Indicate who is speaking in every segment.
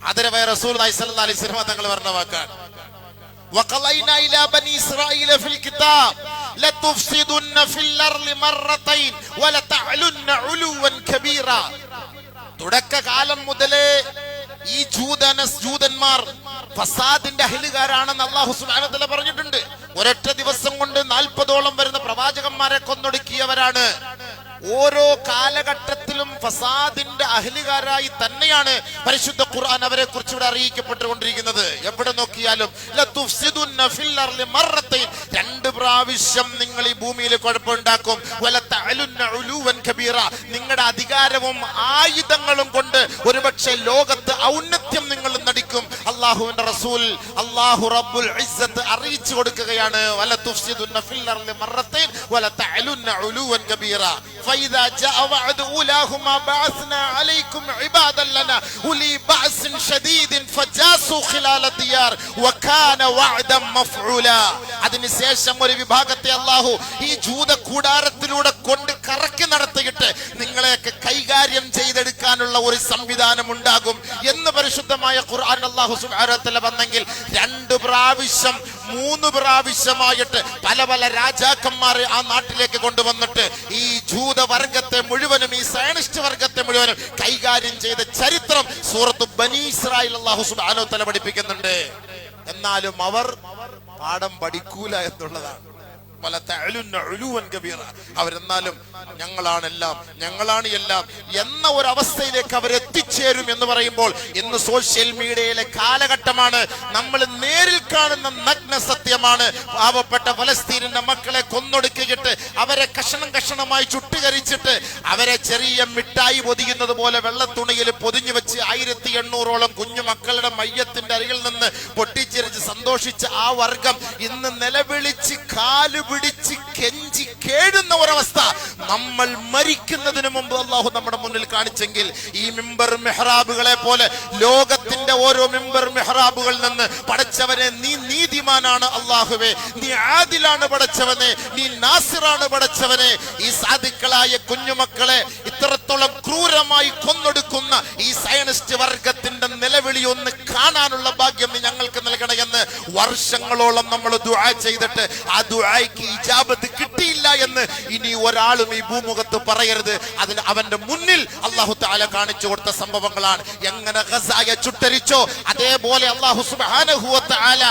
Speaker 1: ആദരവായ റസൂൽ അലൈഹി സ്വലമ തങ്ങൾ പറഞ്ഞ വാക്കാണ് وقضينا إلى بني إسرائيل في الكتاب لتفسدن في الأرض مرتين ولتعلن علوا كبيرا തുടക്കകാലം മുതലേ ഈ ജൂതന ജൂതന്മാർ ഫസാദിന്റെ അഹിലുകാരാണെന്ന് അള്ളാഹു സുബാനത്തല പറഞ്ഞിട്ടുണ്ട് ഒരൊറ്റ ദിവസം കൊണ്ട് നാൽപ്പതോളം വരുന്ന പ്രവാചകന്മാരെ കൊന്നൊടുക്കിയവരാണ് ഓരോ കാലഘട്ടത്തിലും ഫസാദിന്റെ അഹലുകാരായി തന്നെയാണ് പരിശുദ്ധ ഖുർആൻ അവരെ കുറിച്ച് ഇവിടെ അറിയിക്കപ്പെട്ടുകൊണ്ടിരിക്കുന്നത്. എവിടെ നോക്കിയാലും രണ്ട് പ്രാവശ്യം നിങ്ങൾ ഈ ഭൂമിയിൽ കുഴപ്പമുണ്ടാക്കും. നിങ്ങളുടെ അധികാരവും ആയുധങ്ങളും കൊണ്ട് ഒരുപക്ഷെ ലോകത്ത് ഔന്നത്യം നിങ്ങൾ നടിക്കും. അള്ളാഹുവിന്റെ റസൂൽ അള്ളാഹു റബ്ബുൽ ഇസ്സത്ത് അറിയിച്ചു കൊടുക്കുകയാണ്. വല അർളി ഉലുവൻ കബീറ. വഅദു ഉലാഹുമാ ബഅസ്നാ അലൈക്കും ഇബാദല്ലന. لنا أولي بأس شديد فجاسوا خلال الديار وكان وعدا مفعولا അതിനുശേഷം ഒരു വിഭാഗത്തെ അള്ളാഹു ഈ ജൂത കൂടാരത്തിലൂടെ കൊണ്ട് കറക്കി നടത്തിയിട്ട് നിങ്ങളെയൊക്കെ കൈകാര്യം ചെയ്തെടുക്കാനുള്ള ഒരു സംവിധാനം ഉണ്ടാകും എന്ന് പരിശുദ്ധമായ ഖുർആൻ അള്ളാഹു സുബ്ഹാനഹു വന്നെങ്കിൽ രണ്ട് പ്രാവശ്യം മൂന്ന് പ്രാവശ്യമായിട്ട് പല പല രാജാക്കന്മാരെ ആ നാട്ടിലേക്ക് കൊണ്ടുവന്നിട്ട് ഈ ജൂതവർഗത്തെ മുഴുവനും ഈ സയനിസ്റ്റ് വർഗത്തെ മുഴുവനും കൈകാര്യം ചെയ്ത ചരിത്രം സൂറത്ത് ബനി ഇസ്രായേൽ അള്ളാഹു സുബ്ഹാനഹു തല പഠിപ്പിക്കുന്നുണ്ട്. എന്നാലും അവർ പാഠം പഠിക്കൂല എന്നുള്ളതാണ്. അവരെന്നാലും ഞങ്ങളാണ് എല്ലാം ഞങ്ങളാണ് എല്ലാം എന്ന ഒരു അവസ്ഥയിലേക്ക് അവർ എത്തിച്ചേരും എന്ന് പറയുമ്പോൾ ഇന്ന് സോഷ്യൽ മീഡിയയിലെ കാലഘട്ടമാണ്. നമ്മൾ നേരിൽ കാണുന്ന നഗ്ന സത്യമാണ്. പാവപ്പെട്ട ഫലസ്തീനിന്റെ മക്കളെ കൊന്നൊടുക്കിയിട്ട് അവരെ കഷണം കഷണമായി ചുട്ടുകരിച്ചിട്ട് അവരെ ചെറിയ മിഠായി പൊതിയുന്നത് പോലെ വെള്ളത്തുണിയിൽ പൊതിഞ്ഞു വെച്ച് ആയിരത്തി എണ്ണൂറോളം കുഞ്ഞു മക്കളുടെ മയ്യത്തിന്റെ അരികിൽ നിന്ന് പൊട്ടിച്ചിരിച്ച് സന്തോഷിച്ച ആ വർഗം ഇന്ന് നിലവിളിച്ച് കാൽ പിടിച്ച് കെഞ്ചി കേഴുന്ന ഒരവസ്ഥ നമ്മൾ മരിക്കുന്നതിന് മുമ്പ് അള്ളാഹു നമ്മുടെ മുന്നിൽ കാണിച്ചെങ്കിൽ ഈ മിമ്പർ മെഹ്റാബുകളെ പോലെ ലോകത്തിന്റെ ഓരോ മിമ്പർ മെഹ്റാബുകളിൽ നിന്ന് പടച്ചവനെ നീ നീതിമാനാണ് അള്ളാഹുവേ നീ ആദിലാണ് പടച്ചവനെ നീ നാസിറാണ് പടച്ചവനെ. ഈ സാധുക്കളായ കുഞ്ഞുമക്കളെ ഇത്രത്തോളം ക്രൂരമായി കൊന്നൊടുക്കുന്ന ഈ സയനിസ്റ്റ് വർഗത്തിന്റെ നിലവിളി ഒന്ന് കാണാനുള്ള ഭാഗ്യം നീ ഞങ്ങൾക്ക് നൽകണമെന്ന് വർഷങ്ങളോളം നമ്മൾ ദുആ ചെയ്തിട്ട് ആ ദുആയ്ക്ക് ഇജാബത്ത് കിട്ടിയില്ല എന്ന് ഇനി ഒരാളും ഈ ഭൂമുഖത്ത് പറയരുത്. അതിന് അവന്റെ മുന്നിൽ അള്ളാഹു താല കാണിച്ചു കൊടുത്ത സംഭവങ്ങളാണ്. എങ്ങനെ ഖസായ ചുട്ടരിച്ചോ അതേപോലെ അള്ളാഹു സുബ്ഹാനഹു വ തആല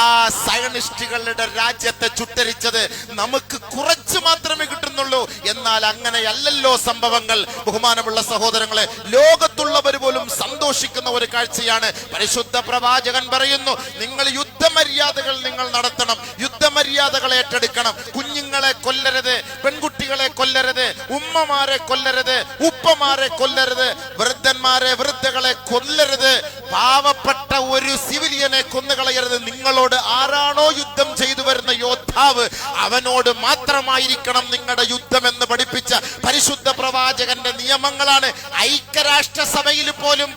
Speaker 1: ആ സയണിസ്റ്റുകളുടെ രാജ്യത്തെ ചുട്ടരിച്ചത്. നമുക്ക് കുറച്ച് മാത്രമേ കിട്ടുന്നുള്ളൂ എന്നാൽ അങ്ങനെയല്ലല്ലോ സംഭവങ്ങൾ. ബഹുമാനമുള്ള സഹോദരങ്ങളെ ലോകത്തുള്ളവർ പോലും സന്തോഷിക്കുന്ന ഒരു കാഴ്ചയാണ്. പരിശുദ്ധ പ്രവാചകൻ പറയുന്നു നിങ്ങൾ യുദ്ധമര്യാദകൾ നിങ്ങൾ നടത്തണം. യുദ്ധമര്യാദകൾ ഏറ്റെടുക്കണം. കുഞ്ഞുങ്ങളെ കൊല്ലരുത് പെൺകുട്ടികളെ കൊല്ലരുത് ഉമ്മമാരെ കൊല്ലരുത് ഉപ്പമാരെ കൊല്ലരുത് വൃദ്ധന്മാരെ വൃദ്ധകളെ കൊല്ലരുത്. പാവപ്പെട്ട ഒരു സിവിലിയനെ കൊന്നുകളയരുത്. നിങ്ങളോട് ആരാണോ യുദ്ധം ചെയ്തു വരുന്ന യോദ്ധാവ് അവനോട് മാത്രമായിരിക്കണം നിങ്ങളുടെ യുദ്ധം എന്ന് പഠിപ്പിച്ച പരിശുദ്ധ പ്രവാചകന്റെ നിയമങ്ങളാണ് ഐക്യരാഷ്ട്ര സഭയിൽ പോലും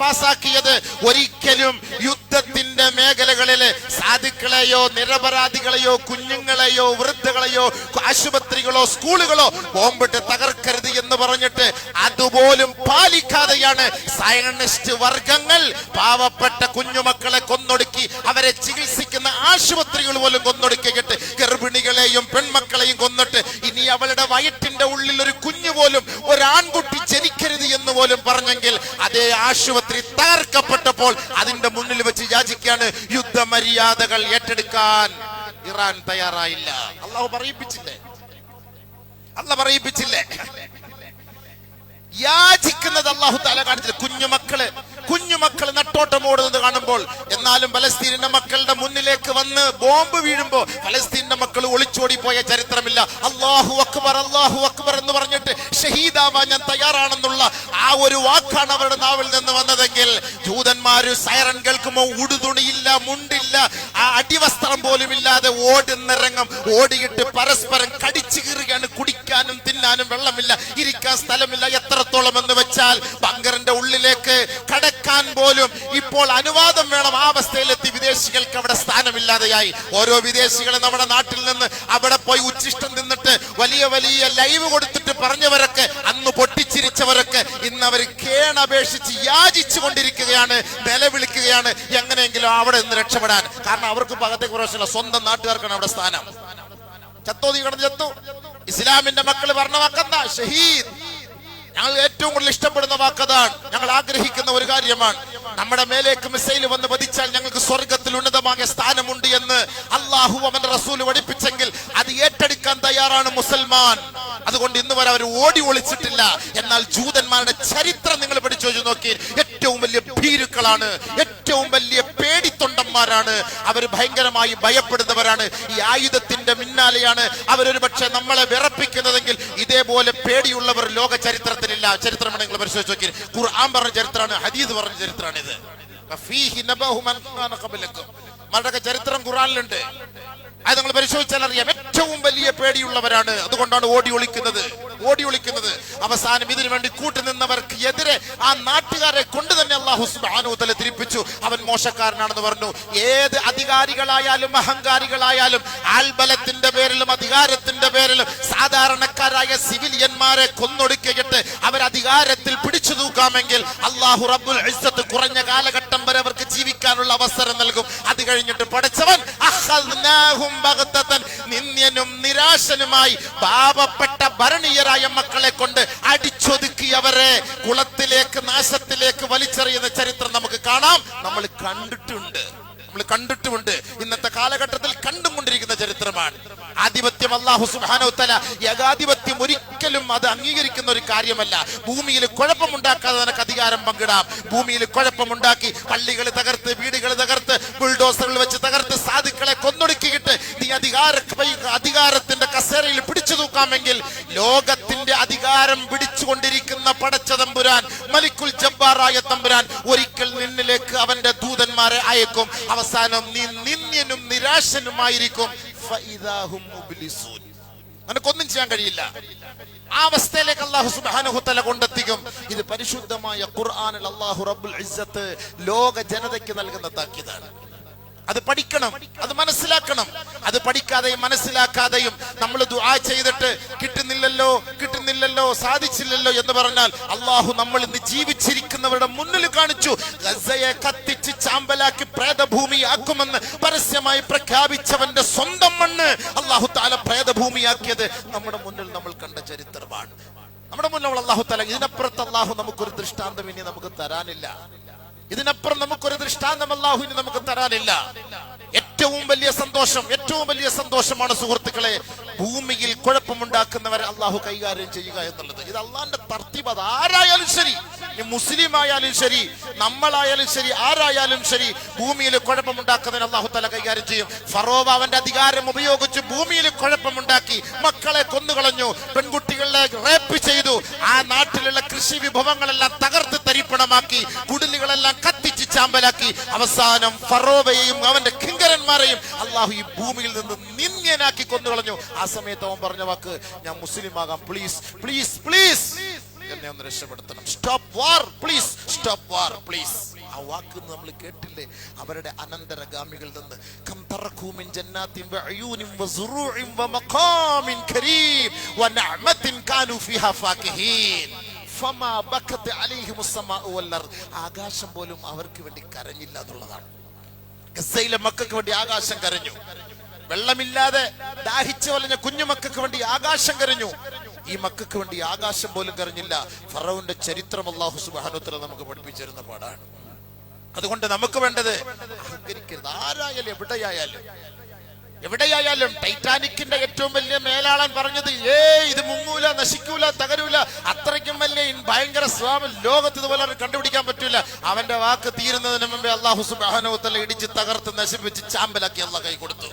Speaker 1: പാസാക്കിയത്. ഒരിക്കലും യുദ്ധത്തിന്റെ മേഖലകളിൽ സാധുക്കളെയോ നിരപരാധികളെയോ കുഞ്ഞുങ്ങളെയോ വൃദ്ധകളെയോ ആശുപത്രികളോ സ്കൂളുകളോ ബോംബിട്ട് തകർക്കരുത് എന്ന് പറഞ്ഞിട്ട് അതുപോലും പാലിക്കാതെയാണ് സയനിസ്റ്റ് വർഗങ്ങൾ പാവപ്പെട്ട കുഞ്ഞുമക്കളെ കൊന്നൊടുക്കി അവരെ ചികിത്സിക്കുന്ന ആശുപത്രികൾ പോലും കൊന്നൊടുക്കിയിട്ട് ഗർഭിണികളെയും പെൺമക്കളെയും കൊന്നിട്ട് ഇനി അവളുടെ വയറ്റിന്റെ ഉള്ളിൽ ഒരു കുഞ്ഞു പോലും ഒരാൺകുട്ടി ജനിക്കരുത് എന്ന് പോലും പറഞ്ഞെങ്കിൽ അതേ ആശുപത്രി തകർക്കപ്പെട്ടപ്പോൾ അതിന്റെ മുന്നിൽ വെച്ച് യാചിക്കാണ് യുദ്ധമര്യാദകൾ ഏറ്റെടുക്കാൻ ഇറാൻ തയ്യാറായില്ല. അള്ളാഹു പറയിപ്പിച്ചില്ലേ? അല്ല പറയിപ്പിച്ചില്ലേ? യാചിക്കുന്നത് അള്ളാഹു താല കാണിച്ചില്ല? കുഞ്ഞുമക്കൾ കുഞ്ഞുമക്കൾ നട്ടോട്ടം ഓടുന്നത് കാണുമ്പോൾ എന്നാലും ഫലസ്തീനിന്റെ മക്കളുടെ മുന്നിലേക്ക് വന്ന് ബോംബ് വീഴുമ്പോൾ ഫലസ്തീനിന്റെ മക്കൾ ഒളിച്ചോടി പോയ ചരിത്രമില്ല. അള്ളാഹു അക്ബർ അള്ളാഹു അക്ബർ എന്ന് പറഞ്ഞിട്ട് ഷഹീദാവാൻ ഞാൻ തയ്യാറാണെന്നുള്ള ആ ഒരു വാക്കാണ് അവരുടെ നാവിൽ നിന്ന് വന്നതെങ്കിൽ ജൂതന്മാര് സൈറൻ കേൾക്കുമ്പോൾ ഉടുതുണിയില്ല മുണ്ടില്ല ആ അടിവസ്ത്രം പോലും ഇല്ലാതെ ഓടുന്നിറങ്ങും. ഓടിയിട്ട് പരസ്പരം കടിച്ചു കീറുകയാണ് കുടിക്കാനും തിന്നാനും വെള്ളമില്ല ഇരിക്കാൻ സ്ഥലമില്ല എത്രത്തോളം എന്ന് വെച്ചാൽ ബങ്കറിന്റെ ഉള്ളിലേക്ക് കടക്ക കടക്കാൻ പോലും ഇപ്പോൾ അനുവാദം വേണം. ആ അവസ്ഥയിലെത്തി വിദേശികൾക്ക് അവിടെ സ്ഥാനമില്ലാതെയായി. ഓരോ വിദേശികൾ നമ്മുടെ നാട്ടിൽ നിന്ന് അവിടെ പോയി ഉച്ചിഷ്ടം നിന്നിട്ട് വലിയ വലിയ ലൈവ് കൊടുത്തിട്ട് പറഞ്ഞവരൊക്കെ അന്ന് പൊട്ടിച്ചിരിച്ചവരൊക്കെ ഇന്ന് അവർ കേണപേക്ഷിച്ച് യാചിച്ചു കൊണ്ടിരിക്കുകയാണ് നിലവിളിക്കുകയാണ്. എങ്ങനെയെങ്കിലും അവിടെ നിന്ന് രക്ഷപ്പെടാൻ. കാരണം അവർക്ക് പകത്തെ കുറച്ചില്ല സ്വന്തം നാട്ടുകാർക്കാണ് അവിടെ സ്ഥാനം. ചത്തോ നീ കിടന്ന് ചത്തു? ഇസ്ലാമിന്റെ മക്കൾ പറഞ്ഞ ഷഹീദ്. ഞങ്ങൾ ഏറ്റവും കൂടുതൽ ഇഷ്ടപ്പെടുന്ന വാക്കതാണ്. ഞങ്ങൾ ആഗ്രഹിക്കുന്ന ഒരു കാര്യമാണ്. നമ്മുടെ മേലേക്ക് മിസൈൽ വന്ന് പതിച്ചാൽ ഞങ്ങൾക്ക് സ്വർഗത്തിൽ ഉന്നതമായ സ്ഥാനമുണ്ട് എന്ന് അള്ളാഹു അവന്റെ റസൂൽ പഠിപ്പിച്ചെങ്കിൽ അത് ഏറ്റെടുക്കാൻ തയ്യാറാണ് മുസൽമാൻ. അതുകൊണ്ട് ഇന്ന് വരെ അവർ ഓടി ഒളിച്ചിട്ടില്ല. എന്നാൽ ജൂതന്മാരുടെ ചരിത്രം നിങ്ങൾ പഠിച്ചു നോക്കി ഏറ്റവും വലിയ ഭീരുക്കളാണ്. ഏറ്റവും വലിയ പേടിത്തൊണ്ടന്മാരാണ് അവർ ഭയങ്കരമായി ഭയപ്പെടുന്നവരാണ്. ഈ ആയുധത്തിന്റെ മിന്നാലെയാണ് അവരൊരു പക്ഷെ നമ്മളെ വിറപ്പിക്കുന്നതെങ്കിൽ ഇതേപോലെ പേടിയുള്ളവർ ലോക ചരിത്രത്തിലില്ല. ചരിത്രം നിങ്ങൾ പരിശോധിച്ച് നോക്കി ഖുർആൻ പറഞ്ഞ ചരിത്രമാണ് ഹദീദ് പറഞ്ഞ ചരിത്രമാണ് ഇത് അവരുടെയൊക്കെ ചരിത്രം ഖുറാനിലുണ്ട് അത് നിങ്ങൾ പരിശോധിച്ചാൽ അറിയാം. ഏറ്റവും വലിയ പേടിയുള്ളവരാണ്. അതുകൊണ്ടാണ് ഓടി ഒളിക്കുന്നത്. ഓടി ഒളിക്കുന്നത്. അവസാനം ഇതിനു വേണ്ടി കൂട്ടുനിന്നവർക്ക് എതിരെ ആ നാട്ടുകാരെ കൊണ്ട് തന്നെ അള്ളാഹു സുബാനുതല തിരിപ്പിച്ചു. അവൻ മോശക്കാരനാണെന്ന് പറഞ്ഞു. ഏത് അധികാരികളായാലും അഹങ്കാരികളായാലും ആൽബലത്തിന്റെ പേരിലും അധികാരത്തിന്റെ പേരിലും സാധാരണക്കാരായ സിവിലിയന്മാരെ കൊന്നൊടുക്കിയിട്ട് അവർ അധികാരത്തിൽ പിടിച്ചു തൂക്കാമെങ്കിൽ അള്ളാഹു റബ്ബുൽ കുറഞ്ഞ കാലഘട്ടം ജീവിക്കാനുള്ള അവസരം നൽകും. അത് കഴിഞ്ഞിട്ട് പഠിച്ചവൻ. നിന്ദ്യനും നിരാശനുമായി പാപപ്പെട്ട ഭരണീയരായ മക്കളെ കൊണ്ട് അടിച്ചൊതുക്കിയവരെ കുളത്തിലേക്ക് നാശത്തിലേക്ക് വലിച്ചെറിയുന്ന ചരിത്രം നമുക്ക് കാണാം. നമ്മൾ കണ്ടിട്ടുണ്ട്. നമ്മൾ കണ്ടിട്ടുമുണ്ട്. ഇന്നത്തെ കാലഘട്ടത്തിൽ കണ്ടുകൊണ്ടിരിക്കുന്ന ചരിത്രമാണ്. ആധിപത്യം അള്ളാഹു സുബ്ഹാനഹു തആല. ഏകാധിപത്യം ഒരിക്കലും അത് അംഗീകരിക്കുന്ന ഒരു കാര്യമല്ല. ഭൂമിയിൽ കുഴപ്പമുണ്ടാക്കാതെ നിനക്ക് അധികാരം പങ്കിടാം. ഭൂമിയിൽ കുഴപ്പമുണ്ടാക്കി പള്ളികൾ തകർത്ത് വീടുകൾ തകർത്ത് ബുൾഡോസറുകൾ വെച്ച് തകർത്ത് സാധുക്കളെ കൊന്നൊടുക്കിയിട്ട് നീ അധികാര അധികാരത്തിന്റെ കസേരയിൽ പിടിച്ചു തൂക്കാമെങ്കിൽ ലോകത്തിന്റെ അധികാരം പിടിച്ചുകൊണ്ടിരിക്കുന്ന പടച്ച തമ്പുരാൻ മലിക്കുൽ ജബ്ബാറായ തമ്പുരാൻ ഒരിക്കൽ നിന്നിലേക്ക് അവന്റെ ദൂതന്മാരെ അയക്കും. അവസാനം നീ നിന്ദ്യനും നിരാശനുമായിരിക്കും. നിനക്കൊന്നും ചെയ്യാൻ കഴിയില്ല. ആ അവസ്ഥയിലേക്ക് അള്ളാഹു സുബ്ഹാനഹു തആല കൊണ്ടെത്തിക്കും. ഇത് പരിശുദ്ധമായ ഖുർആനിൽ അള്ളാഹു റബ്ബുൽ ലോക ജനതയ്ക്ക് നൽകുന്ന താക്കീതാണ്. അത് പഠിക്കണം അത് മനസ്സിലാക്കണം. അത് പഠിക്കാതെയും മനസ്സിലാക്കാതെയും നമ്മൾ ദുആ ചെയ്തിട്ട് കിട്ടുന്നില്ലല്ലോ കിട്ടുന്നില്ലല്ലോ സാധിച്ചില്ലല്ലോ എന്ന് പറഞ്ഞാൽ അള്ളാഹു നമ്മൾ ഇന്ന് ജീവിച്ചിരിക്കുന്നവരുടെ മുന്നിൽ കാണിച്ചു. ഗസയെ കത്തിച്ച് ചാമ്പലാക്കി പ്രേതഭൂമിയാക്കുമെന്ന് പരസ്യമായി പ്രഖ്യാപിച്ചവന്റെ സ്വന്തം മണ്ണ് അള്ളാഹു താല പ്രേതഭൂമിയാക്കിയത് നമ്മുടെ മുന്നിൽ നമ്മൾ കണ്ട ചരിത്രമാണ്. നമ്മുടെ മുന്നിൽ അള്ളാഹു താല ഇതിനപ്പുറത്ത് അള്ളാഹു നമുക്കൊരു ദൃഷ്ടാന്തം ഇനി നമുക്ക് തരാനില്ല. ഇതിനപ്പുറം നമുക്കൊരു ദൃഷ്ടാന്തം അല്ലാഹുവിന് നമുക്ക് തരാനില്ല. ഏറ്റവും വലിയ സന്തോഷം ഏറ്റവും വലിയ സന്തോഷമാണ് സുഹൃത്തുക്കളെ ഭൂമിയിൽ കുഴപ്പമുണ്ടാക്കുന്നവരെ അള്ളാഹു കൈകാര്യം ചെയ്യുക എന്നുള്ളത്. ഇത് അള്ളാന്റെ തർത്തിബ് അത് ആരായാലും ശരി. മുസ്ലിം ആയാലും ശരി നമ്മളായാലും ശരി ആരായാലും ശരി ഭൂമിയിൽ കുഴപ്പമുണ്ടാക്കുന്നതിന് അള്ളാഹു തല കൈകാര്യം ചെയ്യും. ഫറോവ അവന്റെ അധികാരം ഉപയോഗിച്ച് ഭൂമിയിൽ കുഴപ്പമുണ്ടാക്കി മക്കളെ കൊന്നുകളഞ്ഞു പെൺകുട്ടികളെ റേപ്പ് ചെയ്തു ആ നാട്ടിലുള്ള കൃഷി വിഭവങ്ങളെല്ലാം തകർത്ത് തരിപ്പണമാക്കി കുടിലുകളെല്ലാം കത്തിച്ച് ചാമ്പലാക്കി അവസാനം ഫറോബയെയും അവന്റെ കിങ്കരന്മാരെയും അള്ളാഹു ഈ ഭൂമിയിൽ നിന്ന് നിന്ദ്യനാക്കി കൊന്നുകളഞ്ഞു. ആ സമയത്ത് അവൻ പറഞ്ഞ വാക്ക് ഞാൻ മുസ്ലിം ആകാം പ്ലീസ് പ്ലീസ് പ്ലീസ് എന്നെ ഒന്ന് രക്ഷപ്പെടുത്തണം. Stop war please stop war please ആ വാക്ക് നമ്മൾ കേട്ടില്ലേ? അവരുടെ അനന്തരഗാമികളിൽ നിന്ന് കം തറഖൂ മിൻ ജന്നാത്തിൻ വഅയൂനിൻ വസുറൂഇൻ വമഖാമിൻ കരീം വനഅമത്തിൻ കാനൂ ഫിഹാ ഫാകിഹീൻ. ആകാശം പോലും അവർക്ക് വേണ്ടി കരഞ്ഞില്ല എന്നുള്ളതാണ്. ഗസയിലെ മക്കൾക്ക് വേണ്ടി ആകാശം കരഞ്ഞു. വെള്ളമില്ലാതെ ദാഹിച്ചു വലഞ്ഞ കുഞ്ഞു കുഞ്ഞുമക്കൾക്ക് വേണ്ടി ആകാശം കരഞ്ഞു. ഈ മക്കൾക്ക് വേണ്ടി ആകാശം പോലും കരഞ്ഞില്ല. ഫറവിന്റെ ചരിത്രം അള്ളാഹു സുബാനുത്തര നമുക്ക് പഠിപ്പിച്ചിരുന്ന പാടാണ് അതുകൊണ്ട് നമുക്ക് വേണ്ടത് അഹങ്കരിക്കരുത്. ആരായാലും എവിടെയായാലും എവിടെയായാലും ടൈറ്റാനിക്കിന്റെ ഏറ്റവും വലിയ മേലാളൻ പറഞ്ഞത് ഏ ഇത് മുങ്ങൂല നശിക്കൂല തകരൂല. അത്രയ്ക്കും വലിയ ഭയങ്കര സ്വാമി ലോകത്ത് ഇതുപോലെ കണ്ടുപിടിക്കാൻ പറ്റൂല. അവന്റെ വാക്ക് തീരുന്നതിന് മുമ്പേ അള്ളാഹു അഹനോത്തല ഇടിച്ച് തകർത്ത് നശിപ്പിച്ച് ചാമ്പലാക്കി അള്ള കൈ കൊടുത്തു.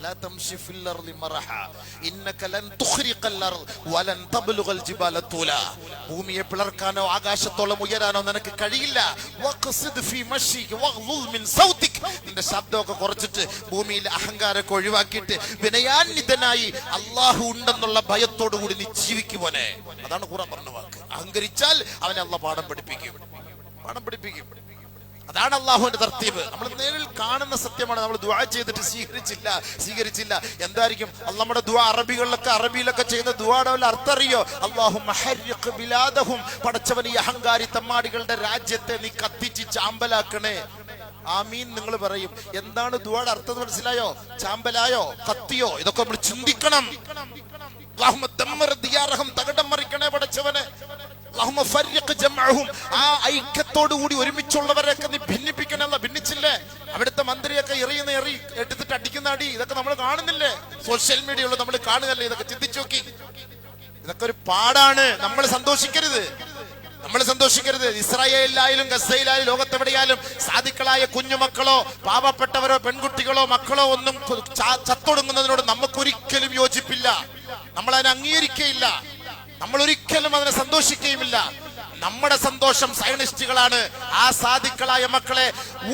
Speaker 1: ولا تمشي في الارض مرحا انك لن تخرق الارض ولن تبلغ الجبال طولا ഭൂമിയെ പിളർക്കാനോ ആകാശത്തോളം ഉയരാനോ നിനക്ക് കഴിയില്ല വഖ്സിദ് ഫീ മശീക വഗ്ളുൽ മിൻ സൗതിക് നിന്റെ ശബ്ദമൊക്കെ കുറച്ചിട്ട് ഭൂമിയിൽ അഹങ്കാരമൊക്കെ ഒഴിവാക്കിയിട്ട് വിനയാന്വിതനായി അള്ളാഹു ഉണ്ടെന്നുള്ള ഭയത്തോടു കൂടി നീ ജീവിക്കുമോനെ അതാണ് ഖുറാൻ പറഞ്ഞ വാക്ക് അഹങ്കരിച്ചാൽ അവനെ അള്ള പാഠം പഠിപ്പിക്കും പാഠം പഠിപ്പിക്കും അതാണ് അള്ളാഹുവിന്റെ തർത്തീവ് നമ്മൾ നേരിൽ കാണുന്ന സത്യമാണ്. നമ്മൾ ദുആ ചെയ്തിട്ട് സ്വീകരിച്ചില്ല സ്വീകരിച്ചില്ല. എന്തായിരിക്കും? നമ്മുടെ ദുആ അറബികളിലൊക്കെ അറബിയിലൊക്കെ ചെയ്യുന്ന ദ്വാടെ വല്ല അർത്ഥം അറിയോ? അള്ളാഹു പടച്ചവൻ ഈ അഹങ്കാരി തമ്മാടികളുടെ രാജ്യത്തെ നീ കത്തിച്ച് ചാമ്പലാക്കണേ. ആമീൻ നിങ്ങൾ പറയും. എന്താണ് ദുആയുടെ അർത്ഥം മനസ്സിലായോ? ചാമ്പലായോ? കത്തിയോ? ഇതൊക്കെ നമ്മൾ ചിന്തിക്കണം. തകടം മറിക്കണേ പടച്ചവനെ. ആ ഐക്യത്തോടു കൂടി ഒരുമിച്ചുള്ളവരെയൊക്കെ നീ ഭിന്നിപ്പിക്കണമെന്ന ഭിന്നിച്ചില്ലേ? അവിടുത്തെ മന്ത്രിയൊക്കെ എറിയുന്ന എറി എടുത്തിട്ട് അടിക്കുന്ന അടി ഇതൊക്കെ നമ്മൾ കാണുന്നില്ലേ? സോഷ്യൽ മീഡിയയിൽ നമ്മൾ കാണുകയല്ലേ? ഇതൊക്കെ ചിന്തിച്ചു നോക്കി. ഇതൊക്കെ ഒരു പാടാണ്. നമ്മൾ സന്തോഷിക്കരുത്. നമ്മൾ സന്തോഷിക്കരുത്. ഇസ്രായേലിലായാലും ഗസയിലായാലും ലോകത്തെവിടെയായാലും സാധുക്കളായ കുഞ്ഞുമക്കളോ പാവപ്പെട്ടവരോ പെൺകുട്ടികളോ മക്കളോ ഒന്നും ചത്തൊടുങ്ങുന്നതിനോട് നമുക്കൊരിക്കലും യോജിപ്പില്ല. നമ്മൾ അതിനെ അംഗീകരിക്കയില്ല നമ്മൾ ഒരിക്കലും അതിനെ സന്തോഷിക്കുകയുമില്ല. നമ്മുടെ സന്തോഷം സയനിസ്റ്റുകളാണ് ആ സാധിക്കളായ മക്കളെ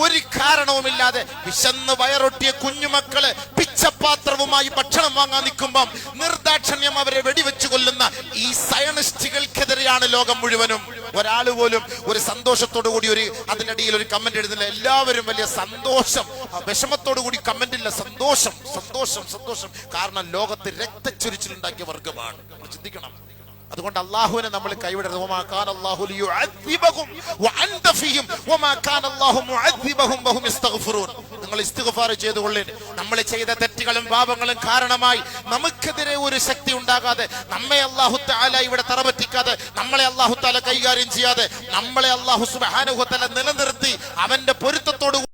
Speaker 1: ഒരു കാരണവുമില്ലാതെ വിശന്ന് വയറൊട്ടിയ കുഞ്ഞുമക്കൾ പിച്ചപാത്രവുമായി ഭക്ഷണം വാങ്ങാൻ നിൽക്കുമ്പം നിർദാക്ഷണ്യം അവരെ വെടിവെച്ചു കൊല്ലുന്ന ഈ സയനിസ്റ്റുകൾക്കെതിരെയാണ് ലോകം മുഴുവനും. ഒരാൾ പോലും ഒരു സന്തോഷത്തോടു കൂടി ഒരു അതിനിടയിൽ ഒരു കമന്റ് എഴുതുന്നില്ല. എല്ലാവരും വലിയ സന്തോഷം വിഷമത്തോടു കൂടി കമന്റ് ഇല്ല. സന്തോഷം സന്തോഷം സന്തോഷം. കാരണം ലോകത്ത് രക്തച്ചൊരിച്ചിലുണ്ടാക്കിയ വർഗമാണ് ചിന്തിക്കണം. അതുകൊണ്ട് അള്ളാഹുവിനെ നമ്മൾ കൈവിടരുത്. നിങ്ങൾ ഇസ്തിഗ്ഫാർ ചെയ്തുകൊള്ളിൻ. നമ്മൾ ചെയ്ത തെറ്റുകളും പാപങ്ങളും കാരണമായി നമുക്കെതിരെ ഒരു ശക്തി ഉണ്ടാകാതെ നമ്മെ അള്ളാഹു താല ഇവിടെ തറപറ്റിക്കാതെ നമ്മളെ അള്ളാഹു താല കൈകാര്യം ചെയ്യാതെ നമ്മളെ അള്ളാഹു സുബാനുഹത്തല നിലനിർത്തി അവന്റെ പൊരുത്തത്തോടു